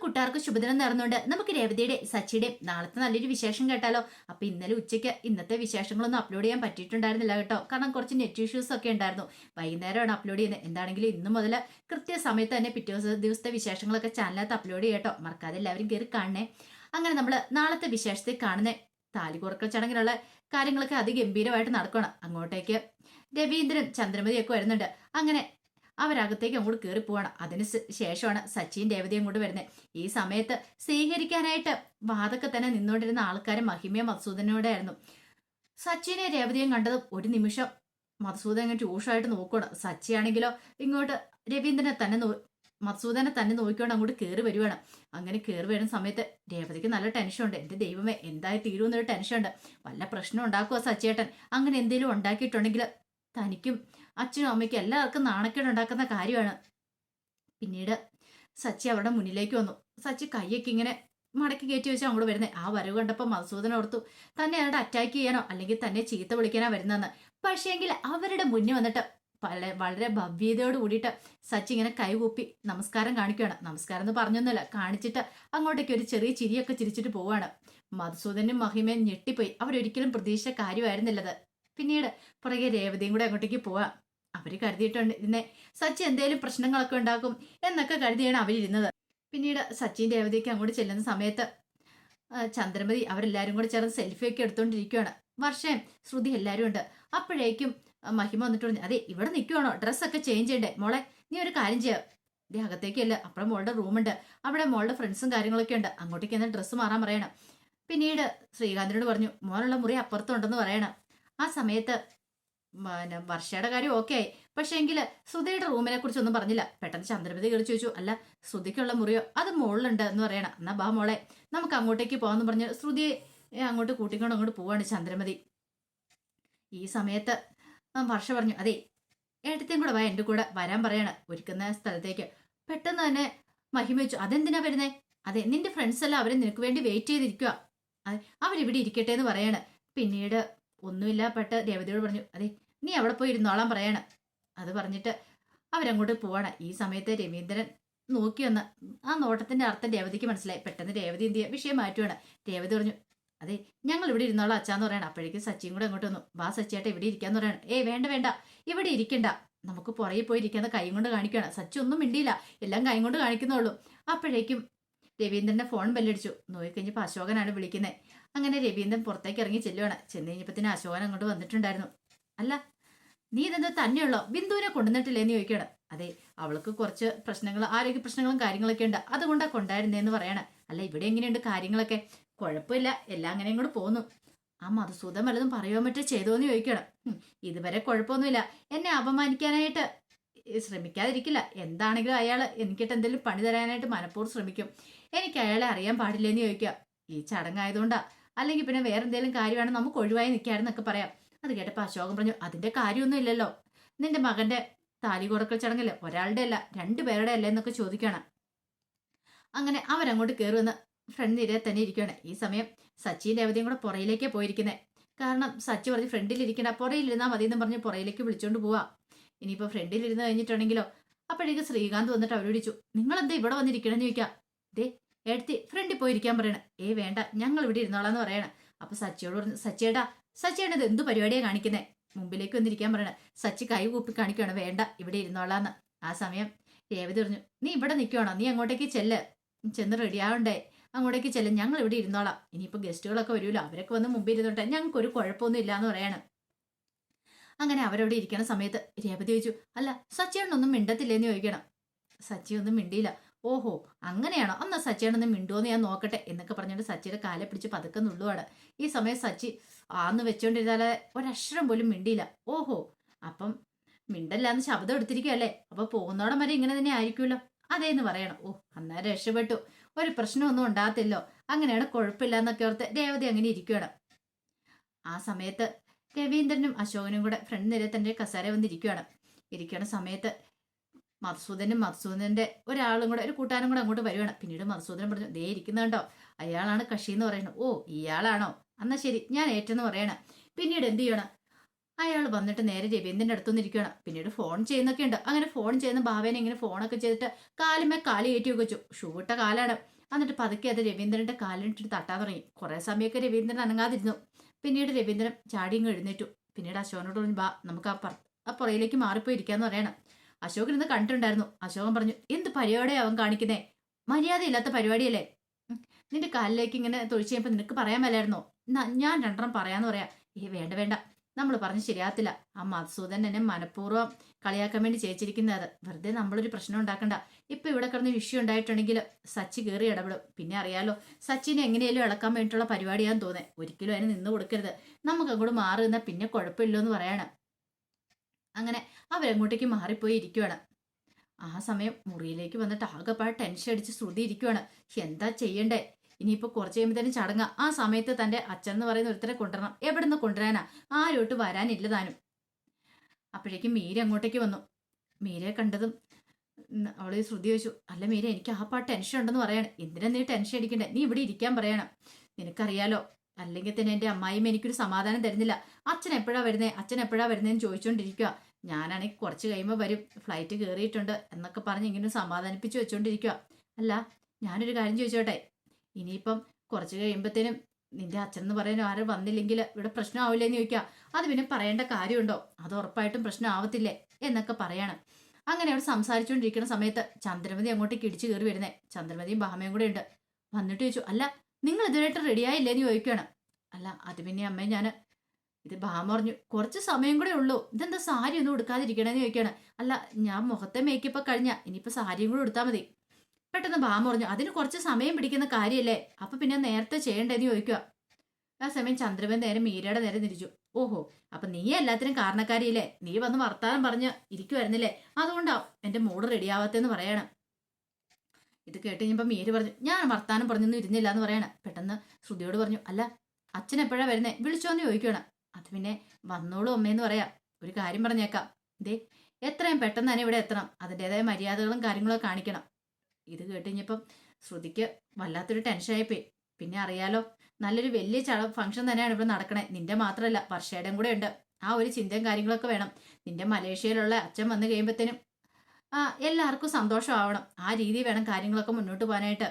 കൂട്ടുകാർക്ക് ശുഭദിനം നേർന്നുകൊണ്ട് നമുക്ക് രേവതിയുടെ സച്ചിയുടെ നാളത്തെ നല്ലൊരു വിശേഷം കേട്ടാലോ? അപ്പൊ ഇന്നലെ ഉച്ചയ്ക്ക് ഇന്നത്തെ വിശേഷങ്ങളൊന്നും അപ്ലോഡ് ചെയ്യാൻ പറ്റിയിട്ടുണ്ടായിരുന്നില്ല കേട്ടോ. കാരണം കുറച്ച് നെറ്റ് ഇഷ്യൂസ് ഒക്കെ ഉണ്ടായിരുന്നു. വൈകുന്നേരമാണ് അപ്ലോഡ് ചെയ്യുന്നത്. എന്താണെങ്കിലും ഇന്നു മുതൽ കൃത്യസമയത്ത് തന്നെ പിറ്റേ ദിവസ- ദിവസത്തെ വിശേഷങ്ങളൊക്കെ ചാനലിനകത്ത് അപ്ലോഡ് ചെയ്യട്ടോ മറക്കാതെ എല്ലാവരും കയറി കാണണേ. അങ്ങനെ നമ്മൾ നാളത്തെ വിശേഷത്തിൽ കാണുന്ന താലികുറക്കൽ ചടങ്ങിലുള്ള കാര്യങ്ങളൊക്കെ അതിഗംഭീരമായിട്ട് നടക്കണം. അങ്ങോട്ടേക്ക് രവീന്ദ്രൻ ചന്ദ്രമതിയൊക്കെ വരുന്നുണ്ട്. അങ്ങനെ അവരകത്തേക്ക് അങ്ങോട്ട് കയറി പോവാണ്. അതിന് ശേഷമാണ് സച്ചിൻ രേവതി അങ്ങോട്ട് വരുന്നത്. ഈ സമയത്ത് സ്വീകരിക്കാനായിട്ട് വാതൊക്കെ തന്നെ നിന്നുകൊണ്ടിരുന്ന ആൾക്കാർ മഹിമയും മധുസൂദനോടായിരുന്നു സച്ചിനെ രേവതിയും കണ്ടത് ഒരു നിമിഷം മധുസൂദൻ ഇങ്ങനെ രൂക്ഷമായിട്ട് സച്ചി ആണെങ്കിലോ ഇങ്ങോട്ട് രവീന്ദ്രനെ തന്നെ നോ മധുസൂദനെ തന്നെ നോക്കിക്കൊണ്ട് അങ്ങോട്ട് കയറി വരുവാണ്. അങ്ങനെ കയറി വരുന്ന സമയത്ത് രേവതിക്ക് നല്ല ടെൻഷനുണ്ട് എന്റെ ദൈവമേ എന്തായി തീരുമെന്നൊരു ടെൻഷനുണ്ട് വല്ല പ്രശ്നം ഉണ്ടാക്കുമോ സച്ചിയേട്ടൻ? അങ്ങനെ എന്തെങ്കിലും ഉണ്ടാക്കിയിട്ടുണ്ടെങ്കിൽ തനിക്കും അച്ഛനും അമ്മയ്ക്കും എല്ലാവർക്കും നാണക്കേട് ഉണ്ടാക്കുന്ന കാര്യമാണ്. പിന്നീട് സച്ചി അവരുടെ മുന്നിലേക്ക് വന്നു. സച്ചി കൈയൊക്കെ ഇങ്ങനെ മടക്കി കയറ്റി വെച്ചാൽ അങ്ങോട്ട് വരുന്നത് ആ വരവ് കണ്ടപ്പോൾ മധുസൂദന ഓർത്തു തന്നെ അയാളുടെ അറ്റാക്ക് ചെയ്യാനോ അല്ലെങ്കിൽ തന്നെ ചീത്ത വിളിക്കാനോ വരുന്നതെന്ന്? പക്ഷേങ്കിൽ അവരുടെ മുന്നിൽ വന്നിട്ട് പല വളരെ ഭവ്യതയോട് കൂടിയിട്ട് സച്ചി ഇങ്ങനെ കൈകൂപ്പി നമസ്കാരം കാണിക്കുകയാണ്. നമസ്കാരം എന്ന് പറഞ്ഞൊന്നുമില്ല. കാണിച്ചിട്ട് അങ്ങോട്ടേക്ക് ഒരു ചെറിയ ചിരിയൊക്കെ ചിരിച്ചിട്ട് പോവാണ് മധുസൂദനും മഹിമയും ഞെട്ടിപ്പോയി. അവരൊരിക്കലും പ്രതീക്ഷിച്ച കാര്യമായിരുന്നില്ലത്. പിന്നീട് പുറകെ രേവതിയും കൂടെ അങ്ങോട്ടേക്ക് പോവാം. അവർ കരുതിയിട്ടുണ്ട് ഇരുന്നെ സച്ചി എന്തേലും പ്രശ്നങ്ങളൊക്കെ ഉണ്ടാക്കും എന്നൊക്കെ കരുതിയാണ് അവരിരുന്നത്. പിന്നീട് സച്ചിൻ രേവതിക്ക് അങ്ങോട്ട് ചെല്ലുന്ന സമയത്ത് ചന്ദ്രമതി അവരെല്ലാരും കൂടെ ചേർന്ന് സെൽഫി ഒക്കെ എടുത്തോണ്ടിരിക്കുകയാണ് വർഷം ശ്രുതി എല്ലാവരും ഉണ്ട്. അപ്പോഴേക്കും മഹിമ വന്നിട്ട് പറഞ്ഞു അതെ ഇവിടെ നിൽക്കുവാണോ ഡ്രസ്സൊക്കെ ചേഞ്ച് ചെയ്യണ്ടേ? മോളെ നീ ഒരു കാര്യം ചെയ്യാം. ഇതേ അകത്തേക്കല്ല അപ്പുറം മോളുടെ റൂമുണ്ട് അവിടെ മോളുടെ ഫ്രണ്ട്സും കാര്യങ്ങളൊക്കെ ഉണ്ട്. അങ്ങോട്ടേക്ക് എന്നാൽ ഡ്രസ്സ് മാറാൻ പറയണം. പിന്നീട് ശ്രീകാന്തിനോട് പറഞ്ഞു മോനുള്ള മുറി അപ്പുറത്തുണ്ടെന്ന് പറയണം. ആ സമയത്ത് പിന്നെ വർഷയുടെ കാര്യം ഓക്കെ ആയി. പക്ഷേ എങ്കിൽ സുധയുടെ റൂമിനെ കുറിച്ചൊന്നും പറഞ്ഞില്ല. പെട്ടെന്ന് ചന്ദ്രപതി കയറി ചോദിച്ചു അല്ല ശ്രുതിക്കുള്ള മുറിയോ? അത് മുകളിലുണ്ട് എന്ന് പറയണം. എന്നാ ബാ മോളെ നമുക്ക് അങ്ങോട്ടേക്ക് പോകാന്ന് പറഞ്ഞ് ശ്രുതിയെ അങ്ങോട്ട് കൂട്ടിക്കൊണ്ട് അങ്ങോട്ട് പോവാണ് ചന്ദ്രമതി. ഈ സമയത്ത് വർഷ പറഞ്ഞു അതെ ഏട്ടത്തെയും കൂടെ വാ എന്റെ കൂടെ വരാൻ പറയാണ് ഒരുക്കുന്ന സ്ഥലത്തേക്ക്. പെട്ടെന്ന് തന്നെ മഹിമ വെച്ചു അതെന്തിനാ വരുന്നേ? അതെ നിന്റെ ഫ്രണ്ട്സ് എല്ലാം അവരെ നിനക്ക് വേണ്ടി വെയിറ്റ് ചെയ്തിരിക്കുക അവരിവിടെ ഇരിക്കട്ടെ എന്ന് പറയാണ്. പിന്നീട് ഒന്നുമില്ല പെട്ട് രേവതിയോട് പറഞ്ഞു അതെ നീ അവിടെ പോയി ഇരുന്നോളാൻ പറയാണ്. അത് പറഞ്ഞിട്ട് അവരങ്ങോട്ട് പോവാണ്. ഈ സമയത്ത് രവീന്ദ്രൻ നോക്കി വന്ന് ആ നോട്ടത്തിന്റെ അർത്ഥം രേവതിക്ക് മനസ്സിലായി. പെട്ടെന്ന് രേവതി എന്ത് ചെയ്യുക വിഷയം മാറ്റുവാണ്. രേവതി പറഞ്ഞു അതെ ഞങ്ങൾ ഇവിടെ ഇരുന്നോളാം അച്ഛാന്ന് പറയണം. അപ്പോഴേക്കും സച്ചിയും കൂടെ അങ്ങോട്ട് വന്നു വാ സച്ചിയായിട്ട് ഇവിടെ ഇരിക്കാന്ന് പറയണം. ഏ വേണ്ട വേണ്ട ഇവിടെ ഇരിക്കണ്ട. നമുക്ക് പുറകെ പോയി ഇരിക്കാന്ന് കൈ കൊണ്ട് കാണിക്കുകയാണ് സച്ചി ഒന്നും മിണ്ടിയില്ല എല്ലാം കൈ കൊണ്ട് കാണിക്കുന്നുള്ളൂ അപ്പോഴേക്കും രവീന്ദ്രന്റെ ഫോൺ ബെല്ലടിച്ചു. നോക്കിക്കഴിഞ്ഞപ്പോൾ അശോകനാണ് വിളിക്കുന്നത് അങ്ങനെ രവീന്ദ്രൻ പുറത്തേക്ക് ഇറങ്ങി ചെല്ലുവാണ്. ചെന്ന് കഴിഞ്ഞപ്പത്തിന് അശോകൻ അങ്ങോട്ട് വന്നിട്ടുണ്ടായിരുന്നു. അല്ല നീ ഇതെന്താ തന്നെയുള്ളോ? ബിന്ദുവിനെ കൊണ്ടുവന്നിട്ടില്ലേ? എന്ന് ചോദിക്കണം അതെ അവൾക്ക് കുറച്ച് പ്രശ്നങ്ങൾ ആരോഗ്യ പ്രശ്നങ്ങളും കാര്യങ്ങളൊക്കെ ഉണ്ട്. അതുകൊണ്ടാ കൊണ്ടായിരുന്നേന്ന് പറയണ. അല്ല ഇവിടെ എങ്ങനെയുണ്ട് കാര്യങ്ങളൊക്കെ? കുഴപ്പമില്ല എല്ലാം അങ്ങനെ ഇങ്ങോട്ട് പോന്നു. ആ മധുസൂദൻ വല്ലതും പറയുമോ ചെയ്തോ എന്ന് ചോദിക്കണം ഇതുവരെ കുഴപ്പമൊന്നുമില്ല. എന്നെ അപമാനിക്കാനായിട്ട് ശ്രമിക്കാതിരിക്കില്ല. എന്താണെങ്കിലും അയാൾ എനിക്കിട്ട് എന്തെങ്കിലും പണി തരാനായിട്ട് മനഃപൂർവം ശ്രമിക്കും. എനിക്ക് അയാളെ അറിയാൻ പാടില്ലെന്ന് ചോദിക്കുക. ഈ ചടങ്ങായതുകൊണ്ടാ. അല്ലെങ്കിൽ പിന്നെ വേറെ എന്തെങ്കിലും കാര്യമാണ് നമുക്ക് ഒഴിവായി നിൽക്കാരെന്നൊക്കെ പറയാം. അത് കേട്ടപ്പോൾ അശോകൻ പറഞ്ഞു അതിന്റെ കാര്യമൊന്നും ഇല്ലല്ലോ. നിന്റെ മകന്റെ താലി കൊടുക്കൽ ചടങ്ങല്ലേ? ഒരാളുടെ അല്ല രണ്ടുപേരുടെ അല്ലേ എന്നൊക്കെ ചോദിക്കണം. അങ്ങനെ അവരങ്ങോട്ട് കയറി വന്ന് ഫ്രണ്ട് നിരയെ തന്നെ ഇരിക്കുകയാണ് ഈ സമയം സച്ചിൻ രവതിയും കൂടെ പുറയിലേക്കേ പോയിരിക്കുന്നത് കാരണം സച്ചി പറഞ്ഞ് ഫ്രണ്ടിൽ ഇരിക്കണ പുറയിലിരുന്നാൽ മതി എന്ന് പറഞ്ഞ് പുറയിലേക്ക് വിളിച്ചുകൊണ്ട് പോവാം. ഇനിയിപ്പോൾ ഫ്രണ്ടിലിരുന്ന് കഴിഞ്ഞിട്ടുണ്ടെങ്കിലോ? അപ്പോഴേക്ക് ശ്രീകാന്ത് വന്നിട്ട് അവർ വിളിച്ചു നിങ്ങൾ എന്താ ഇവിടെ വന്നിരിക്കണമെന്ന് ചോദിക്കാം? ദേ എടുത്തി ഫ്രണ്ടിൽ പോയിരിക്കാൻ പറയണ. ഏ വേണ്ട ഞങ്ങൾ ഇവിടെ ഇരുന്നോളാന്ന് പറയണം. അപ്പൊ സച്ചിയോട് പറഞ്ഞു സച്ചിയേടാ സച്ചിയേട്ട ഇത് എന്ത് പരിപാടിയാണ് കാണിക്കുന്നത് മുമ്പിലേക്ക് വന്നിരിക്കാൻ പറയണം. സച്ചി കൈ കൂപ്പി കാണിക്കുകയാണ് വേണ്ട ഇവിടെ ഇരുന്നോളാന്ന്. ആ സമയം രേവതി പറഞ്ഞു നീ ഇവിടെ നിൽക്കുവാണോ നീ അങ്ങോട്ടേക്ക് ചെല്ല്. ചെന്ന് റെഡി ആവണ്ടേ? അങ്ങോട്ടേക്ക് ചെല്ല് ഞങ്ങൾ ഇവിടെ ഇരുന്നോളാം ഇനിയിപ്പോൾ ഗസ്റ്റുകളൊക്കെ വരുമല്ലോ അവരൊക്കെ വന്ന് മുമ്പിൽ ഇരുന്നോട്ടെ ഞങ്ങൾക്ക് ഒരു കുഴപ്പമൊന്നും ഇല്ലാന്ന് പറയണം. അങ്ങനെ അവരവിടെ ഇരിക്കണ സമയത്ത് രേവതി ചോദിച്ചു അല്ല സച്ചിയോടൊന്നും മിണ്ടത്തില്ലേന്ന് ചോദിക്കണം. സച്ചി ഒന്നും മിണ്ടിയില്ല. ഓഹോ അങ്ങനെയാണോ? അന്ന് സച്ചിയാണെന്ന് മിണ്ടുവോന്ന് ഞാൻ നോക്കട്ടെ എന്നൊക്കെ പറഞ്ഞിട്ട് സച്ചിയുടെ കാലെ പിടിച്ച് പതുക്കെ നുള്ളുവാണ്. ഈ സമയം സച്ചി ആന്ന് വെച്ചുകൊണ്ടിരുന്നാലെ ഒരക്ഷരം പോലും മിണ്ടിയില്ല. ഓഹോ അപ്പം മിണ്ടല്ലാന്ന് ശബ്ദം എടുത്തിരിക്കുകയല്ലേ? അപ്പൊ പോകുന്നോടം വരെ ഇങ്ങനെ തന്നെ ആയിരിക്കുമല്ലോ. അതേന്ന് പറയണം. ഓ അന്നേരം രക്ഷപ്പെട്ടു. ഒരു പ്രശ്നമൊന്നും ഉണ്ടാകത്തില്ലോ. അങ്ങനെയാണ് കുഴപ്പമില്ല എന്നൊക്കെ ഓർത്ത് രേവതി അങ്ങനെ ഇരിക്കുകയാണ്. ആ സമയത്ത് രവീന്ദ്രനും അശോകനും കൂടെ ഫ്രണ്ട് നിര തന്റെ കസേര വന്നിരിക്കുകയാണ്. ഇരിക്കുന്ന സമയത്ത് മധുസൂദനും മധുസൂദന്റെ ഒരാളും കൂടെ ഒരു കൂട്ടാനും കൂടെ അങ്ങോട്ട് വരുവാണ്. പിന്നീട് മധുസൂദനം പറഞ്ഞു ദേ ഇരിക്കുന്നുണ്ടോ അയാളാണ് കക്ഷി എന്ന് പറയണം ഓ ഇയാളാണോ? എന്നാ ശരി ഞാൻ ഏറ്റെന്ന് പറയണം. പിന്നീട് എന്ത് ചെയ്യണം? അയാൾ വന്നിട്ട് നേരെ രവീന്ദ്രന്റെ അടുത്തുനിന്ന് ഇരിക്കുകയാണ് പിന്നീട് ഫോൺ ചെയ്യുന്നൊക്കെ ഉണ്ട്. അങ്ങനെ ഫോൺ ചെയ്യുന്ന ഭാവേനെ ഇങ്ങനെ ഫോണൊക്കെ ചെയ്തിട്ട് കാലുമേ കാലി കയറ്റി വെച്ചു. ഷൂ കാലാണ്. എന്നിട്ട് പതുക്കെ അത് രവീന്ദ്രന്റെ കാലിനിട്ട് തട്ടാൻ തുടങ്ങി. കുറേ സമയമൊക്കെ രവീന്ദ്രൻ അനങ്ങാതിരുന്നു. പിന്നീട് രവീന്ദ്രൻ ചാടിയും എഴുന്നേറ്റു. പിന്നീട് അശോകനോട് പറഞ്ഞു ബാ നമുക്ക് ആ പറ ആ പുറയിലേക്ക് മാറിപ്പോയി ഇരിക്കാന്ന് പറയണം. അശോകൻ ഇന്ന് കണ്ടിട്ടുണ്ടായിരുന്നു. അശോകൻ പറഞ്ഞു എന്ത് പരിപാടിയാണ് അവൻ കാണിക്കുന്നേ? മര്യാദയില്ലാത്ത പരിപാടിയല്ലേ? നിന്റെ കാലിലേക്ക് ഇങ്ങനെ തൊഴിച്ച് കഴിയുമ്പോൾ നിനക്ക് പറയാൻ മേലായിരുന്നോ? ഞാൻ രണ്ടെണ്ണം പറയാന്ന് പറയാ. ഏ വേണ്ട വേണ്ട. നമ്മൾ പറഞ്ഞ് ശരിയാത്തില്ല ആ മധുസൂദൻ എന്നെ മനഃപൂർവം കളിയാക്കാൻ വേണ്ടി ചേച്ചിരിക്കുന്നത് വെറുതെ നമ്മളൊരു പ്രശ്നം ഉണ്ടാക്കണ്ട. ഇപ്പൊ ഇവിടെ കിടന്ന് വിഷയം ഉണ്ടായിട്ടുണ്ടെങ്കിൽ സച്ചി കയറി ഇടപെടും. പിന്നെ അറിയാലോ സച്ചിനെ എങ്ങനെയാലും ഇളക്കാൻ വേണ്ടിയിട്ടുള്ള പരിപാടിയാന്ന് തോന്നേ. ഒരിക്കലും അതിന് നിന്ന് കൊടുക്കരുത്. നമുക്ക് അങ്ങോട്ട് മാറുന്ന പിന്നെ കുഴപ്പമില്ലോ എന്ന് പറയാണ്. അങ്ങനെ അവരങ്ങോട്ടേക്ക് മാറിപ്പോയി ഇരിക്കുവാണ്. ആ സമയം മുറിയിലേക്ക് വന്നിട്ട് ആകെപ്പാട് ടെൻഷൻ അടിച്ച് ശ്രുതി ഇരിക്കുവാണ്. എന്താ ചെയ്യണ്ടേ? ഇനിയിപ്പോ കുറച്ച് കഴിയുമ്പോൾ തന്നെ ചടങ്ങ. ആ സമയത്ത് തന്റെ അച്ഛൻ എന്ന് പറയുന്ന ഒരുത്തരെ കൊണ്ടുവരണം. എവിടെ നിന്ന് കൊണ്ടുവരാനാ? ആരോട്ട് വരാനില്ല താനും. അപ്പോഴേക്കും മീര അങ്ങോട്ടേക്ക് വന്നു. മീരയെ കണ്ടതും അവൾ ശ്രുതി ചോദിച്ചു അല്ല മീര എനിക്ക് ആ പാട്ട് ടെൻഷൻ ഉണ്ടെന്ന് പറയാണ്. എന്തിനാ നീ ടെൻഷൻ അടിക്കണ്ടേ? നീ ഇവിടെ ഇരിക്കാൻ പറയണം. നിനക്കറിയാലോ അല്ലെങ്കിൽ തന്നെ എന്റെ അമ്മായിയും എനിക്കൊരു സമാധാനം തരുന്നില്ല. അച്ഛൻ എപ്പോഴാ വരുന്നത് അച്ഛൻ എപ്പോഴാ വരുന്നതെന്ന് ചോദിച്ചുകൊണ്ടിരിക്കുക ഞാനാണെങ്കിൽ കുറച്ച് കഴിയുമ്പോൾ വരും. ഫ്ലൈറ്റ് കയറിയിട്ടുണ്ട് എന്നൊക്കെ പറഞ്ഞ് ഇങ്ങനെ സമാധാനിപ്പിച്ച് വെച്ചുകൊണ്ടിരിക്കുക അല്ല ഞാനൊരു കാര്യം ചോദിച്ചോട്ടെ? ഇനിയിപ്പം കുറച്ച് കഴിയുമ്പോഴത്തേനും നിന്റെ അച്ഛൻ എന്ന് പറയാൻ ആരും വന്നില്ലെങ്കിൽ ഇവിടെ പ്രശ്നമാവില്ലേന്ന് ചോദിക്കുക അത് പിന്നെ പറയേണ്ട കാര്യമുണ്ടോ? അത് ഉറപ്പായിട്ടും പ്രശ്നം ആവത്തില്ലേ എന്നൊക്കെ പറയാണ്. അങ്ങനെ അവിടെ സംസാരിച്ചുകൊണ്ടിരിക്കുന്ന സമയത്ത് ചന്ദ്രമതി അങ്ങോട്ടേക്ക് ഇടിച്ചു കയറി വരുന്നേ. ചന്ദ്രമതിയും ബഹമയും കൂടെ ഉണ്ട്. വന്നിട്ട് ചോദിച്ചു അല്ല നിങ്ങൾ ഇതുവരെയായിട്ട് റെഡിയായില്ലേ എന്ന് ചോദിക്കുകയാണ് അല്ല അത് പിന്നെ അമ്മേ ഞാൻ ഇത് ഭാമ പറഞ്ഞു കുറച്ച് സമയം കൂടെ ഉള്ളൂ. ഇതെന്താ സാരി ഒന്നും ഉടുക്കാതിരിക്കണമെന്ന് ചോദിക്കുകയാണ്. അല്ല ഞാൻ മുഖത്തെ മേക്കപ്പ് കഴിഞ്ഞ ഇനിയിപ്പോൾ സാരിയും കൂടെ എടുത്താൽ മതി. പെട്ടെന്ന് ഭാമ പറഞ്ഞു അതിന് കുറച്ച് സമയം പിടിക്കുന്ന കാര്യമല്ലേ അപ്പം പിന്നെ നേരത്തെ ചെയ്യേണ്ടതെന്ന് ചോദിക്കുക ആ സമയം ചന്ദ്രമൻ നേരെ മീരയുടെ നേരെ തിരിച്ചു. ഓഹോ അപ്പം നീ എല്ലാത്തിനും കാരണക്കാരിയില്ലേ? നീ വന്ന് വർത്താനം പറഞ്ഞ് ഇരിക്കുമായിരുന്നില്ലേ അതുകൊണ്ടാവും എന്റെ മൂഡ് റെഡിയാവാത്തെന്ന് പറയണം. ഇത് കേട്ട് കഴിഞ്ഞപ്പോൾ മീര് പറഞ്ഞു ഞാൻ വർത്താനം പറഞ്ഞൊന്നും ഇരുന്നില്ല എന്ന് പറയണം. പെട്ടെന്ന് ശ്രുതിയോട് പറഞ്ഞു അല്ല അച്ഛൻ എപ്പോഴാ വരുന്നേ? വിളിച്ചോന്ന് ചോദിക്കണം അത് പിന്നെ വന്നോളൂ അമ്മേന്ന് പറയാം. ഒരു കാര്യം പറഞ്ഞേക്കാം. ദേ എത്രയും പെട്ടെന്ന് തന്നെ ഇവിടെ എത്തണം. അതിന്റെതായ മര്യാദകളും കാര്യങ്ങളും കാണിക്കണം. ഇത് കേട്ട് കഴിഞ്ഞപ്പം ശ്രുതിക്ക് വല്ലാത്തൊരു ടെൻഷനായിപ്പോയി പിന്നെ അറിയാലോ നല്ലൊരു വലിയ ചട ഫംഗ്ഷൻ തന്നെയാണ് ഇവിടെ നടക്കണേ. നിന്റെ മാത്രമല്ല വർഷയുടെയും കൂടെ ഉണ്ട്. ആ ഒരു ചിന്തയും കാര്യങ്ങളൊക്കെ വേണം. നിന്റെ മലേഷ്യയിലുള്ള അച്ഛൻ വന്നു കഴിയുമ്പോഴത്തേനും ആ എല്ലാവർക്കും സന്തോഷമാവണം. ആ രീതി വേണം കാര്യങ്ങളൊക്കെ മുന്നോട്ട് പോകാനായിട്ട്.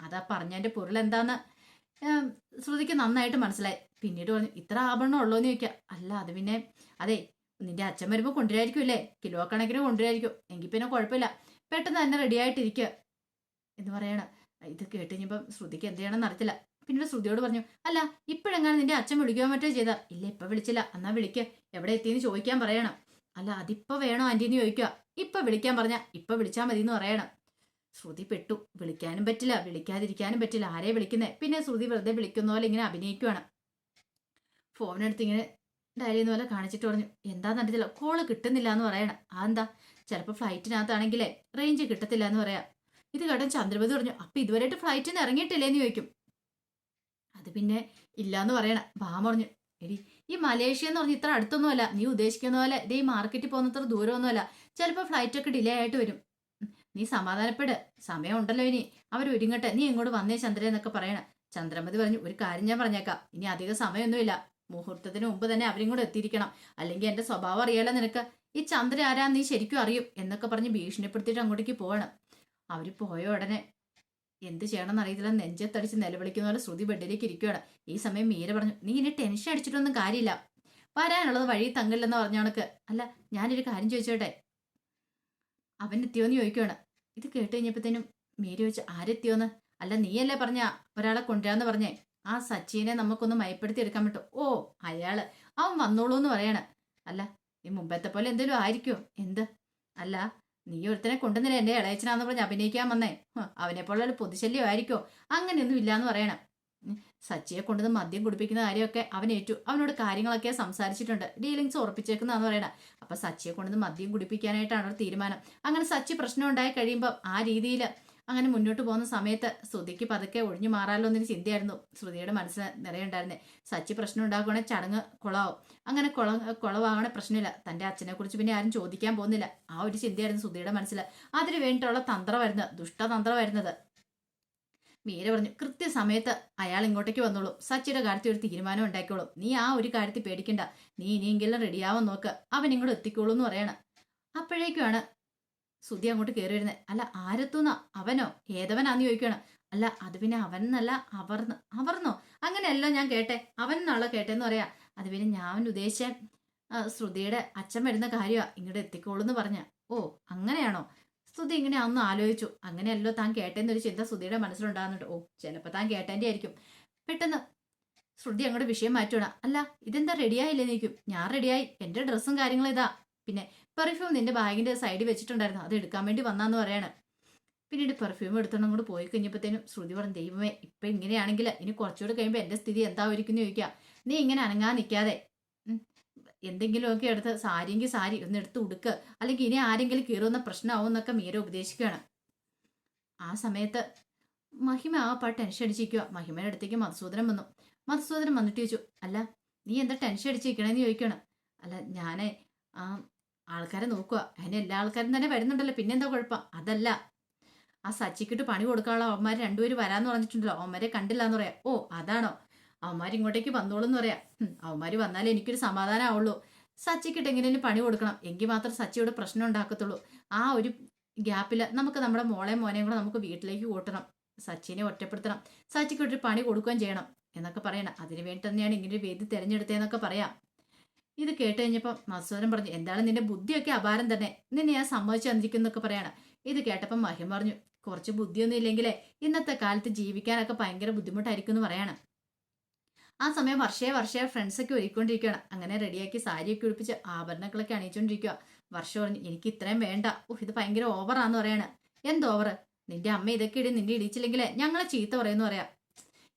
അതാ പറഞ്ഞതിന്റെ പൊരുൾ ശ്രുതിക്ക് നന്നായിട്ട് മനസ്സിലായി. പിന്നീട് പറഞ്ഞു ഇത്ര ആഭരണം ഉള്ളോ എന്ന് ചോദിക്കാം. അല്ല അത് പിന്നെ അതെ നിന്റെ അച്ഛൻ വരുമ്പോൾ കൊണ്ടുവരായിരിക്കുമല്ലേ കിലോ കണക്കിന് കൊണ്ടുവരായിരിക്കും. എങ്കിൽ പിന്നെ കുഴപ്പമില്ല പെട്ടെന്ന് തന്നെ റെഡി ആയിട്ടിരിക്കുക എന്ന് പറയണം. ഇത് കേട്ട് കഴിഞ്ഞപ്പം ശ്രുതിക്ക് എന്ത് ചെയ്യണമെന്ന് അറിയത്തില്ല. പിന്നീട് ശ്രുതിയോട് പറഞ്ഞു അല്ല ഇപ്പോഴെങ്ങനെ നിന്റെ അച്ഛൻ വിളിക്കാൻ മറ്റോ ചെയ്താ? ഇല്ല ഇപ്പൊ വിളിച്ചില്ല. എന്നാ വിളിക്കുക എവിടെ എത്തിയെന്ന് ചോദിക്കാൻ പറയണം. അല്ല അതിപ്പോ വേണോ ആന്റിന്ന് ചോദിക്കുക ഇപ്പൊ വിളിക്കാൻ പറഞ്ഞ ഇപ്പൊ വിളിച്ചാൽ മതി എന്ന് പറയണം. ശ്രുതി പെട്ടു. വിളിക്കാനും പറ്റില്ല. വിളിക്കാതിരിക്കാനും പറ്റില്ല. ആരെ വിളിക്കുന്നേ? പിന്നെ ശ്രുതി വെറുതെ വിളിക്കുന്ന പോലെ ഇങ്ങനെ അഭിനയിക്കുവാണ്. ഫോണെടുത്ത് ഇങ്ങനെ ഡയറി പോലെ കാണിച്ചിട്ട് പറഞ്ഞു എന്താന്ന് അറിയത്തില്ല. കോൾ കിട്ടുന്നില്ല എന്ന് പറയണം. ആ എന്താ ചിലപ്പോൾ ഫ്ലൈറ്റിനകത്താണെങ്കിലേ റേഞ്ച് കിട്ടത്തില്ല എന്ന് പറയാം. ഇത് കേട്ടോ ചന്ദ്രപതി പറഞ്ഞു അപ്പൊ ഇതുവരെയായിട്ട് ഫ്ലൈറ്റിൽ നിന്ന് ഇറങ്ങിയിട്ടില്ലേന്ന് ചോദിക്കും. അത് പിന്നെ ഇല്ലാന്ന് പറയണം. ഭാമ പറഞ്ഞു എടി ഈ മലേഷ്യ എന്ന് പറഞ്ഞ ഇത്ര അടുത്തൊന്നുമല്ല. നീ ഉദ്ദേശിക്കുന്ന പോലെ ഇത് മാർക്കറ്റിൽ പോകുന്ന ഇത്ര ദൂരമൊന്നുമല്ല. ചിലപ്പോൾ ഫ്ലൈറ്റ് ഒക്കെ ഡിലേ ആയിട്ട് വരും. നീ സമാധാനപ്പെട്. സമയമുണ്ടല്ലോ ഇനി. അവർ ഒരുങ്ങട്ടെ. നീ ഇങ്ങോട്ട് വന്നേ ചന്ദ്ര എന്നൊക്കെ പറയണം. ചന്ദ്രമതി പറഞ്ഞു ഒരു കാര്യം ഞാൻ പറഞ്ഞേക്കാം. ഇനി അധികം സമയമൊന്നുമില്ല. മുഹൂർത്തത്തിന് മുമ്പ് തന്നെ അവരും കൂടെ എത്തിയിരിക്കണം. അല്ലെങ്കിൽ എന്റെ സ്വഭാവം അറിയാലോ നിനക്ക്. ഈ ചന്ദ്ര ആരാ നീ ശരിക്കും അറിയും. എന്നൊക്കെ പറഞ്ഞ് ഭീഷണിപ്പെടുത്തിയിട്ട് അങ്ങോട്ടേക്ക് പോകണം. അവർ പോയ ഉടനെ എന്ത് ചെയ്യണമെന്ന് അറിയത്തില്ല. നെഞ്ചത്തടിച്ച് നിലവിളിക്കുന്ന പോലെ ശ്രുതി ബെഡിലേക്ക് ഇരിക്കുകയാണ്. ഈ സമയം മീര പറഞ്ഞു നീ ഇനി ടെൻഷൻ അടിച്ചിട്ടൊന്നും കാര്യമില്ല. വരാനുള്ളത് വഴി തങ്ങില്ലെന്ന് പറഞ്ഞ കണക്ക്. അല്ല ഞാനൊരു കാര്യം ചോദിച്ചോട്ടെ? അവൻ എത്തിയോന്ന് ചോദിക്കുകയാണ് ഇത് കേട്ട് കഴിഞ്ഞപ്പോഴത്തേനും മീര ചോദിച്ചു ആരെത്തിയോന്ന് അല്ല നീയല്ലേ പറഞ്ഞ ഒരാളെ കൊണ്ടുവരാന്ന് പറഞ്ഞേ. ആ സച്ചിനെ നമുക്കൊന്ന് മയപ്പെടുത്തി എടുക്കാൻ പറ്റും. ഓ അയാൾ. അവൻ വന്നോളൂ എന്ന് പറയണ. അല്ല ഈ മുമ്പത്തെ പോലെ എന്തെങ്കിലും ആയിരിക്കോ എന്ത്? അല്ല നീ ഒരുത്തനെ കൊണ്ടുവന്നില്ല? എന്റെ ഇളയച്ചനാന്ന് പറഞ്ഞ് അഭിനയിക്കാൻ വന്നേ. അവനെ പോലുള്ള പൊതുശല്യം ആയിരിക്കോ അങ്ങനെയൊന്നും ഇല്ലാന്ന് പറയണം. സച്ചിയെ കൊണ്ടുവന്ന് മദ്യം കുടിപ്പിക്കുന്ന കാര്യമൊക്കെ അവൻ ഏറ്റു. അവനോട് കാര്യങ്ങളൊക്കെ സംസാരിച്ചിട്ടുണ്ട്. ഡീലിങ്സ് ഉറപ്പിച്ചേക്കുന്നതെന്ന് പറയണം. അപ്പൊ സച്ചിയെ കൊണ്ടുവന്ന് മദ്യം കുടിപ്പിക്കാനായിട്ടാണ് ഒരു തീരുമാനം. അങ്ങനെ സച്ചി പ്രശ്നം ഉണ്ടായി കഴിയുമ്പോൾ ആ രീതിയിൽ അങ്ങനെ മുന്നോട്ട് പോകുന്ന സമയത്ത് ശ്രുതിക്ക് പതുക്കെ ഒഴിഞ്ഞു മാറാമല്ലോ എന്നൊരു ചിന്തയായിരുന്നു ശ്രുതിയുടെ മനസ്സിന് നിറയുണ്ടായിരുന്നേ സച്ചി പ്രശ്നം ഉണ്ടാക്കുകയാണെങ്കിൽ ചടങ്ങ് കുളമാവും അങ്ങനെ കുള കുളവാകണ പ്രശ്നമില്ല. തന്റെ അച്ഛനെ കുറിച്ച് പിന്നെ ആരും ചോദിക്കാൻ പോകുന്നില്ല. ആ ഒരു ചിന്തയായിരുന്നു ശ്രുതിയുടെ മനസ്സിൽ അതിന് വേണ്ടിയിട്ടുള്ള തന്ത്രം വരുന്നത് ദുഷ്ടതന്ത്രം വരുന്നത് മീര പറഞ്ഞു കൃത്യസമയത്ത് അയാൾ ഇങ്ങോട്ടേക്ക് വന്നോളൂ. സച്ചിയുടെ കാര്യത്തിൽ ഒരു തീരുമാനം ഉണ്ടാക്കിക്കോളും. നീ ആ ഒരു കാര്യത്തിൽ പേടിക്കണ്ട. നീ ഇനിയെങ്കിലും റെഡിയാവാൻ നോക്ക്. അവൻ ഇങ്ങോട്ട് എത്തിക്കോളൂ എന്ന് പറയണം. അപ്പോഴേക്കുമാണ് സുധി അങ്ങോട്ട് കയറി വരുന്നത്. അല്ല ആരെത്തുന്ന? അവനോ? ഏതവനാന്ന് ചോദിക്കുകയാണ്. അല്ല അത് പിന്നെ അവൻ എന്നല്ല അവർന്ന് അവർന്നോ? അങ്ങനെയല്ലോ ഞാൻ കേട്ടെ. അവൻ എന്നുള്ള കേട്ടെന്ന് പറയാ. അത് പിന്നെ ഞാൻ ഉദ്ദേശിച്ച ശ്രുതിയുടെ അച്ഛൻ വരുന്ന കാര്യമാണ് ഇങ്ങോട്ട് എത്തിക്കോളൂ എന്ന് പറഞ്ഞ. ഓ അങ്ങനെയാണോ? ശ്രുതി ഇങ്ങനെ അന്ന് ആലോചിച്ചു. അങ്ങനെയല്ലോ താൻ കേട്ടെന്നൊരു ചിന്ത സുധിയുടെ മനസ്സിലുണ്ടാകുന്നുണ്ട്. ഓ ചിലപ്പോൾ താൻ കേട്ടേന്റെ ആയിരിക്കും പെട്ടെന്ന് ശ്രുതി അങ്ങോട്ട് വിഷയം മാറ്റണ അല്ല ഇതെന്താ റെഡിയായില്ലേ നിൽക്കും ഞാൻ റെഡിയായി. എന്റെ ഡ്രസ്സും കാര്യങ്ങളും ഇതാ. പിന്നെ പെർഫ്യൂം നിന്റെ ബാഗിന്റെ സൈഡിൽ വെച്ചിട്ടുണ്ടായിരുന്നു. അത് എടുക്കാൻ വേണ്ടി വന്നാന്ന് പറയാണ്. പിന്നീട് പെർഫ്യൂം എടുത്തോണ്ട് അങ്ങോട്ട് പോയി കഴിഞ്ഞപ്പോഴത്തേനും ശ്രുതി പറഞ്ഞു ദൈവമേ ഇപ്പം ഇങ്ങനെയാണെങ്കിൽ ഇനി കുറച്ചുകൂടെ കഴിയുമ്പോൾ എന്റെ സ്ഥിതി എന്താ ഒരിക്കുന്നു ചോദിക്കുക നീ ഇങ്ങനെ അനങ്ങാൻ നിൽക്കാതെ എന്തെങ്കിലുമൊക്കെ എടുത്ത് സാരിയെങ്കിൽ സാരി ഒന്ന് എടുത്ത് ഉടുക്ക്. അല്ലെങ്കിൽ ഇനി ആരെങ്കിലും കീറുന്ന പ്രശ്നമാവും എന്നൊക്കെ മീര ഉപദേശിക്കുകയാണ്. ആ സമയത്ത് മഹിമ ആ പാട്ട് ടെൻഷൻ അടിച്ചിരിക്കുക മഹിമയുടെ അടുത്തേക്ക് മധുസൂദനം വന്നു. മധുസൂദനം വന്നിട്ട് ചോദിച്ചു അല്ല നീ എന്താ ടെൻഷൻ അടിച്ചിരിക്കണേന്ന് ചോദിക്കണം അല്ല ഞാനേ ആ ആൾക്കാരെ നോക്കുക അതിന് എല്ലാ ആൾക്കാരും തന്നെ വരുന്നുണ്ടല്ലോ. പിന്നെന്താ കുഴപ്പം? അതല്ല. ആ സച്ചിക്കിട്ട് പണി കൊടുക്കാനുള്ള അവന്മാർ രണ്ടുപേര് വരാന്ന് പറഞ്ഞിട്ടുണ്ടല്ലോ. അവന്മാരെ കണ്ടില്ല എന്ന് പറയാം. ഓ അതാണോ? അവന്മാർ ഇങ്ങോട്ടേക്ക് വന്നോളൂ എന്ന് പറയാം അവന്മാര് വന്നാലേ എനിക്കൊരു സമാധാനം ആവുള്ളൂ സച്ചിക്കിട്ട് എങ്ങനെയും പണി കൊടുക്കണം. എങ്കിൽ മാത്രം സച്ചിയോട് പ്രശ്നം ഉണ്ടാക്കത്തുള്ളൂ. ആ ഒരു ഗ്യാപ്പിൽ നമുക്ക് നമ്മുടെ മോളെ മോനെയും കൂടെ നമുക്ക് വീട്ടിലേക്ക് കൂട്ടണം. സച്ചിനെ ഒറ്റപ്പെടുത്തണം. സച്ചിക്ക് സച്ചിക്കൊരു പണി കൊടുക്കുകയും ചെയ്യണം എന്നൊക്കെ പറയണം. അതിനു വേണ്ടി തന്നെയാണ് ഇങ്ങനെ ഒരു വേദി തിരഞ്ഞെടുത്തതെന്നൊക്കെ പറയാം. ഇത് കേട്ട് കഴിഞ്ഞപ്പോൾ മത്സരം പറഞ്ഞു എന്താണ് നിന്റെ ബുദ്ധിയൊക്കെ അപാരം തന്നെ. നിന്നെ ഞാൻ സമ്മതിച്ചു തന്നിരിക്കുന്നൊക്കെ പറയണം. ഇത് കേട്ടപ്പോൾ മഹിം പറഞ്ഞു കുറച്ച് ബുദ്ധിയൊന്നും ഇല്ലെങ്കിലേ ഇന്നത്തെ കാലത്ത് ജീവിക്കാനൊക്കെ ഭയങ്കര ബുദ്ധിമുട്ടായിരിക്കും എന്ന് പറയാണ്. ആ സമയം വർഷയെ വർഷയെ ഫ്രണ്ട്സൊക്കെ ഒരുക്കൊണ്ടിരിക്കുകയാണ് അങ്ങനെ റെഡിയാക്കി സാരിയൊക്കെ ഉടുപ്പിച്ച് ആഭരണങ്ങളൊക്കെ അണിയിച്ചുകൊണ്ടിരിക്കുക വർഷ പറഞ്ഞു എനിക്ക് ഇത്രയും വേണ്ട. ഓഹ് ഇത് ഭയങ്കര ഓവറാന്ന് പറയാണ്. എന്ത് ഓവർ നിന്റെ അമ്മ ഇതൊക്കെ ഇടി നിന്റെ ഇടിച്ചില്ലെങ്കിലേ ഞങ്ങളെ ചീത്ത പറയുമെന്ന് പറയാം.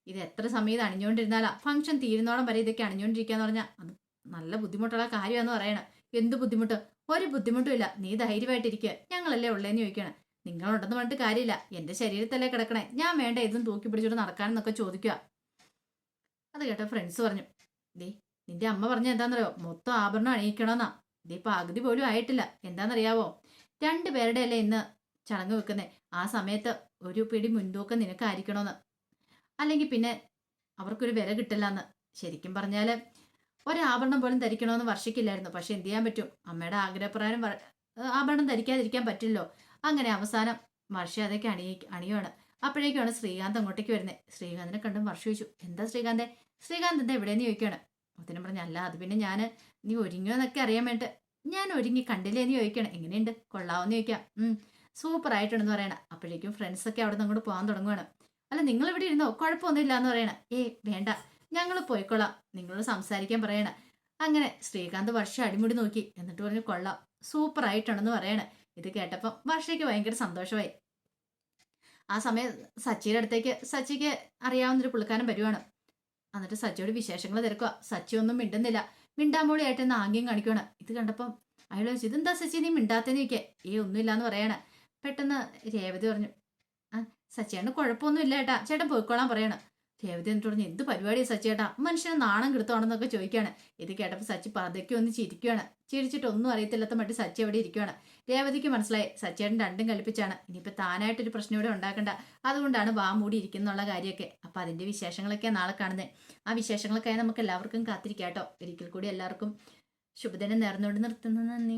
ഇത് എത്ര സമയം ഇത് അണിഞ്ഞുകൊണ്ടിരുന്നാലാ ഫംഗ്ഷൻ തീരുന്നോളം വരെ ഇതൊക്കെ അണിഞ്ഞുകൊണ്ടിരിക്കാന്ന് പറഞ്ഞാൽ അത് നല്ല ബുദ്ധിമുട്ടുള്ള കാര്യമാണെന്ന് പറയണം. എന്ത് ബുദ്ധിമുട്ട്? ഒരു ബുദ്ധിമുട്ടും ഇല്ല. നീ ധൈര്യമായിട്ടിരിക്കുക ഞങ്ങളല്ലേ ഉള്ളേന്ന് ചോദിക്കണം. നിങ്ങളുണ്ടെന്ന് പറഞ്ഞിട്ട് കാര്യമില്ല. എന്റെ ശരീരത്തല്ലേ കിടക്കണേ. ഞാൻ വേണ്ട ഇതും തൂക്കി പിടിച്ചിട്ട് നടക്കാനെന്നൊക്കെ ചോദിക്കുക അത് കേട്ട ഫ്രണ്ട്സ് പറഞ്ഞു ദേ നിന്റെ അമ്മ പറഞ്ഞ എന്താണെന്നറിയോ മൊത്തം ആഭരണം അണിയിക്കണമെന്നാ ദേ പകുതി പോലും ആയിട്ടില്ല. എന്താണെന്നറിയാവോ രണ്ടു പേരുടെ അല്ലേ ഇന്ന് ചടങ്ങ് വെക്കുന്നേ? ആ സമയത്ത് ഒരു പിടി മുൻതൂക്കം നിനക്കായിരിക്കണമെന്ന് അല്ലെങ്കിൽ പിന്നെ അവർക്കൊരു വില കിട്ടില്ല എന്ന് ശരിക്കും പറഞ്ഞാൽ ഒരാഭരണം പോലും ധരിക്കണമെന്ന് വർഷിക്കില്ലായിരുന്നു. പക്ഷെ എന്ത് ചെയ്യാൻ പറ്റും? അമ്മയുടെ ആഗ്രഹപ്രകാരം ആഭരണം ധരിക്കാതിരിക്കാൻ പറ്റില്ലല്ലോ. അങ്ങനെ അവസാനം വർഷ അതൊക്കെ അണിയ അണിയുവാണ്. അപ്പോഴേക്കാണ് ശ്രീകാന്ത് അങ്ങോട്ടേക്ക് വരുന്നത് ശ്രീകാന്തിനെ കണ്ടും വർഷം ചോദിച്ചു എന്താ ശ്രീകാന്തേ? ശ്രീകാന്ത് എന്താ എവിടെയെന്ന് ചോദിക്കുകയാണ് മുത്തനും പറഞ്ഞു അല്ല അത് പിന്നെ ഞാൻ നീ ഒരുങ്ങിയോ എന്നൊക്കെ അറിയാൻ വേണ്ടിട്ട് ഞാൻ ഒരുങ്ങി കണ്ടില്ലേന്ന് ചോദിക്കണം. എങ്ങനെയുണ്ട്? കൊള്ളാവെന്ന് ചോദിക്കാം. സൂപ്പർ ആയിട്ടുണ്ടെന്ന് പറയണം. അപ്പോഴേക്കും ഫ്രണ്ട്സ് ഒക്കെ അവിടെ നിന്ന് അങ്ങോട്ട് പോകാൻ തുടങ്ങുകയാണ് അല്ല നിങ്ങൾ ഇവിടെ ഇരുന്നോ? കുഴപ്പമൊന്നുമില്ല എന്ന് പറയണം. ഏ വേണ്ട. ഞങ്ങൾ പോയിക്കൊള്ളാം. നിങ്ങളോട് സംസാരിക്കാൻ പറയണ. അങ്ങനെ ശ്രീകാന്ത് വർഷ അടിമുടി നോക്കി. എന്നിട്ട് പറഞ്ഞു കൊള്ളാം. സൂപ്പർ ആയിട്ടുണ്ടെന്ന് പറയണം. ഇത് കേട്ടപ്പം വർഷയ്ക്ക് ഭയങ്കര സന്തോഷമായി. ആ സമയം സച്ചിയുടെ അടുത്തേക്ക് സച്ചിക്ക് അറിയാവുന്നൊരു പുള്ളിക്കാരൻ വരുവാണ്. എന്നിട്ട് സച്ചിയോട് വിശേഷങ്ങൾ തിരക്കുക സച്ചി ഒന്നും മിണ്ടുന്നില്ല. മിണ്ടാമൂളിയായിട്ട് എന്ന് ആംഗ്യം കാണിക്കുവാണ്. ഇത് കണ്ടപ്പം അയാൾ ചോദിച്ചു ഇതെന്താ സച്ചി നീ മിണ്ടാത്തേന്ന് ചോദിക്കുക. ഏ ഒന്നുമില്ല എന്ന് പറയണ. പെട്ടെന്ന് രേവതി പറഞ്ഞു ആ സച്ചിയാണ് കുഴപ്പമൊന്നും ഇല്ല ഏട്ടാ. ചേട്ടൻ പോയിക്കോളാൻ പറയണം. രേവതി എന്നിട്ട് പറഞ്ഞു എന്ത് പരിപാടിയാണ് സച്ചിയേട്ടാ? മനുഷ്യനെ നാണം കിടത്തുവാണെന്നൊക്കെ ചോദിക്കുകയാണ്. ഇത് കേട്ടപ്പോൾ സച്ചി പതയ്ക്ക് ഒന്ന് ചിരിക്കുകയാണ്. ചിരിച്ചിട്ട് ഒന്നും അറിയത്തില്ലാത്ത മറ്റു സച്ചി എവിടെ ഇരിക്കുകയാണ്. രേവതിക്ക് മനസ്സിലായി സച്ചേട്ടൻ രണ്ടും കൽപ്പിച്ചാണ്. ഇനിയിപ്പോൾ താനായിട്ടൊരു പ്രശ്നം ഇവിടെ ഉണ്ടാക്കണ്ട. അതുകൊണ്ടാണ് വാ മൂടി ഇരിക്കുന്നുള്ള കാര്യമൊക്കെ. അപ്പം അതിന്റെ വിശേഷങ്ങളൊക്കെ നാളെ കാണുന്നത് ആ വിശേഷങ്ങളൊക്കെ നമുക്ക് എല്ലാവർക്കും കാത്തിരിക്കാം കേട്ടോ ഒരിക്കൽ കൂടി എല്ലാവർക്കും ശുഭദിനം നേർന്നുകൊണ്ട് നിർത്തുന്നത് നന്ദി.